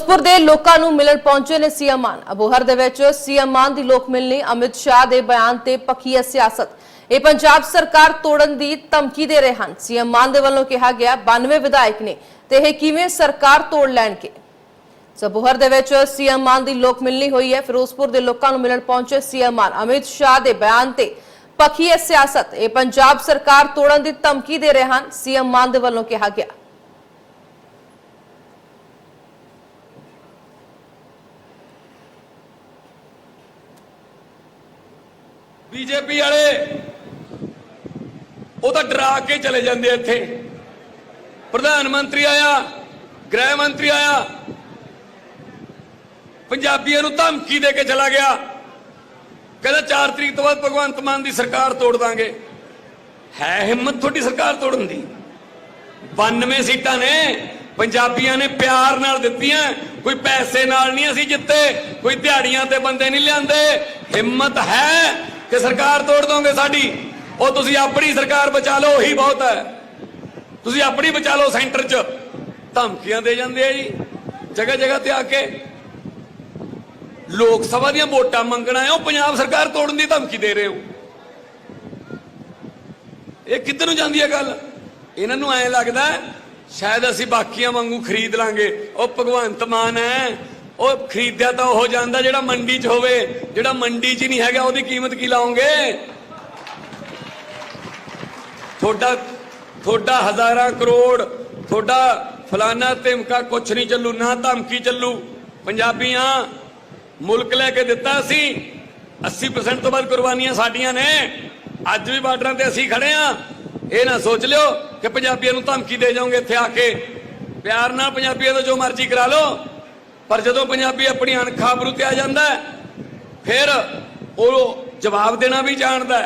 ਫਿਰੋਜ਼ਪੁਰ ਦੇ ਲੋਕਾਂ ਨੂੰ ਮਿਲਣ ਪਹੁੰਚੇ ਨੇ ਸੀਐਮ ਮਾਨ। ਅਬੋਹਰ ਦੇ ਵਿੱਚ ਸੀਐਮ ਮਾਨ ਦੀ ਲੋਕ ਮਿਲਣੀ ਅਮਿਤ ਸ਼ਾਹ ਦੇ ਬਿਆਨ ਤੇ ਪੱਕੀ ਹੈ ਸਿਆਸਤ। ਇਹ ਪੰਜਾਬ ਸਰਕਾਰ ਤੋੜਨ ਦੀ ਧਮਕੀ ਦੇ ਰਹੇ ਹਨ। ਸੀਐਮ ਮਾਨ ਦੇ ਵੱਲੋਂ ਕਿਹਾ ਗਿਆ 92 ਵਿਧਾਇਕ ਨੇ ਤੇ ਇਹ ਕਿਵੇਂ ਸਰਕਾਰ ਤੋੜ ਲੈਣਗੇ? ਸਬੋਹਰ ਦੇ ਵਿੱਚ ਸੀਐਮ ਮਾਨ ਦੀ ਲੋਕ ਮਿਲਣੀ ਹੋਈ ਹੈ। ਫਿਰੋਜ਼ਪੁਰ ਦੇ ਲੋਕਾਂ ਨੂੰ ਮਿਲਣ ਪਹੁੰਚੇ ਸੀਐਮ ਮਾਨ। ਅਮਿਤ ਸ਼ਾਹ ਦੇ ਬਿਆਨ ਤੇ ਪੱਕੀ ਹੈ ਸਿਆਸਤ। ਇਹ ਪੰਜਾਬ ਸਰਕਾਰ ਤੋੜਨ ਦੀ ਧਮਕੀ ਦੇ ਰਹੇ ਹਨ। ਸੀਐਮ ਮਾਨ ਦੇ ਵੱਲੋਂ ਕਿਹਾ ਗਿਆ। ਬੀਜੇਪੀ ਵਾਲੇ, ਉਹ ਤਾਂ ਡਰਾ ਕੇ ਚਲੇ ਜਾਂਦੇ ਇੱਥੇ। ਪ੍ਰਧਾਨ ਮੰਤਰੀ ਆਇਆ, ਗ੍ਰਹਿ ਮੰਤਰੀ ਆਇਆ, ਪੰਜਾਬੀਆਂ ਨੂੰ ਧਮਕੀ ਦੇ ਕੇ ਚਲਾ ਗਿਆ। ਕਹਿੰਦਾ 4 ਤਰੀਕ ਤੋਂ ਬਾਅਦ ਭਗਵੰਤ ਮਾਨ ਦੀ ਸਰਕਾਰ ਤੋੜ ਦਾਂਗੇ। ਹੈ ਹਿੰਮਤ ਤੁਹਾਡੀ ਸਰਕਾਰ ਤੋੜਨ ਦੀ। 92 ਸੀਟਾਂ ਨੇ, ਪੰਜਾਬੀਆਂ ਨੇ ਪਿਆਰ ਨਾਲ ਦਿੱਤੀਆਂ। ਕੋਈ ਪੈਸੇ ਨਾਲ ਨਹੀਂ ਅਸੀਂ ਜਿੱਤੇ, ਕੋਈ ਦਿਹਾੜੀਆਂ ਤੇ ਬੰਦੇ ਨਹੀਂ ਲਿਆਂਦੇ। ਹਿੰਮਤ ਹੈ ਕਿ ਸਰਕਾਰ ਤੋੜ ਦੋਗੇ ਸਾਡੀ? ਉਹ ਤੁਸੀਂ ਆਪਣੀ ਸਰਕਾਰ ਬਚਾ ਲਓ, ਉਹੀ ਬਹੁਤ ਹੈ। ਤੁਸੀਂ ਆਪਣੀ ਬਚਾ ਲਓ ਸੈਂਟਰ 'ਚ। ਧਮਕੀਆਂ ਦੇ ਜਾਂਦੇ ਆ ਜੀ ਜਗ੍ਹਾ ਜਗ੍ਹਾ ਤੇ ਆ ਕੇ। ਲੋਕ ਸਭਾ ਦੀਆਂ ਵੋਟਾਂ ਮੰਗਣਾ ਹੈ ਉਹ ਪੰਜਾਬ ਸਰਕਾਰ ਤੋੜਨ ਦੀ ਧਮਕੀ ਦੇ ਰਹੇ ਹੋ। ਇਹ ਕਿੱਧਰ ਨੂੰ ਜਾਂਦੀ ਹੈ ਗੱਲ? ਇਹਨਾਂ ਨੂੰ ਐਂ ਲੱਗਦਾ ਸ਼ਾਇਦ ਅਸੀਂ ਬਾਕੀਆਂ ਵਾਂਗੂ ਖਰੀਦ ਲਾਂਗੇ। ਉਹ ਭਗਵੰਤ ਮਾਨ ਹੈ। ਉਹ ਖਰੀਦਿਆ ਤਾਂ ਉਹ ਜਾਂਦਾ ਜਿਹੜਾ ਮੰਡੀ 'ਚ ਹੋਵੇ, ਜਿਹੜਾ ਮੰਡੀ 'ਚ ਹੀ ਨਹੀਂ ਹੈਗਾ, ਉਹਦੀ ਕੀਮਤ ਕੀ ਲਾਉਂਗੇ ਤੁਹਾਡਾ ਤੁਹਾਡਾ ਹਜ਼ਾਰਾਂ ਕਰੋੜ, ਤੁਹਾਡਾ ਫਲਾਨਾ ਧਮਕਾ ਕੁਛ ਨਹੀਂ ਚੱਲੂ, ਨਾ ਧਮਕੀ ਚੱਲੂ। ਪੰਜਾਬੀਆਂ, ਮੁਲਕ ਲੈ ਕੇ ਦਿੱਤਾ ਸੀ 80% ਤੋਂ ਵੱਧ ਕੁਰਬਾਨੀਆਂ ਸਾਡੀਆਂ ਨੇ। ਅੱਜ ਵੀ ਬਾਰਡਰਾਂ ਤੇ ਅਸੀਂ ਖੜੇ ਆ। ਇਹ ਨਾ ਸੋਚ ਲਿਓ ਕਿ ਪੰਜਾਬੀਆਂ ਨੂੰ ਧਮਕੀ ਦੇ ਜਾਓਗੇ ਇੱਥੇ ਆ ਕੇ। ਪਿਆਰ ਨਾਲ ਪੰਜਾਬੀਆਂ ਤੋਂ ਜੋ ਮਰਜ਼ੀ ਕਰਾ ਲਓ। ਪਰ ਜਦੋਂ ਪੰਜਾਬੀ ਆਪਣੀ ਅਣਖਾਂ ਤੇ ਜਾਂਦਾ ਫਿਰ ਉਹ ਜਵਾਬ ਦੇਣਾ ਵੀ ਜਾਣਦਾ